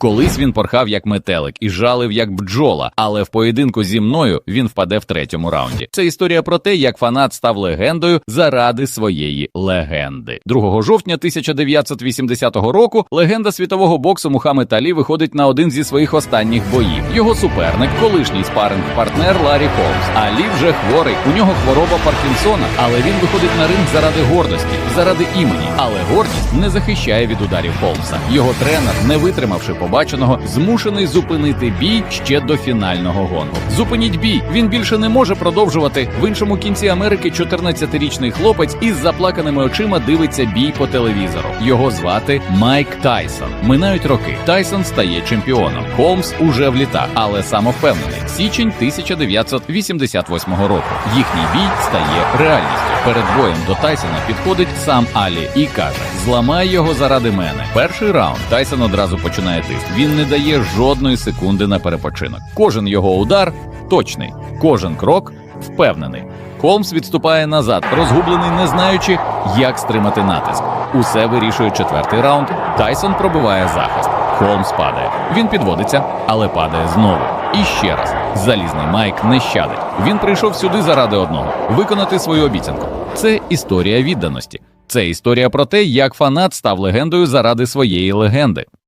Колись він порхав як метелик і жалив як бджола, але в поєдинку зі мною він впаде в третьому раунді. Це історія про те, як фанат став легендою заради своєї легенди. 2 жовтня 1980 року легенда світового боксу Мухаммед Алі виходить на один зі своїх останніх боїв. Його суперник, колишній спаринг-партнер Ларі Холмс. Алі вже хворий. У нього хвороба Паркінсона, але він виходить на ринг заради гордості, заради імені. Але гордість не захищає від ударів Холмса. Його тренер, не витримавши побаченого, змушений зупинити бій ще до фінального гонгу. Зупиніть бій. Він більше не може продовжувати. В іншому кінці Америки 14-річний хлопець із заплаканими очима дивиться бій по телевізору. Його звати Майк Тайсон. Минають роки. Тайсон стає чемпіоном. Холмс уже в літах, але самовпевнений. Січень 1988 року. Їхній бій стає реальністю. Перед боєм до Тайсона підходить сам Алі і каже: Зламай його заради мене. Перший раунд Тайсон одразу починає тиск. Він не дає жодної секунди на перепочинок. Кожен його удар точний, кожен крок впевнений. Холмс відступає назад, розгублений, не знаючи, як стримати натиск. Усе вирішує четвертий раунд. Тайсон пробиває захист. Холмс падає. Він підводиться, але падає знову. І ще раз. Залізний Майк не щадить. Він прийшов сюди заради одного виконати свою обіцянку. Це історія відданості. Це історія про те, як фанат став легендою заради своєї легенди.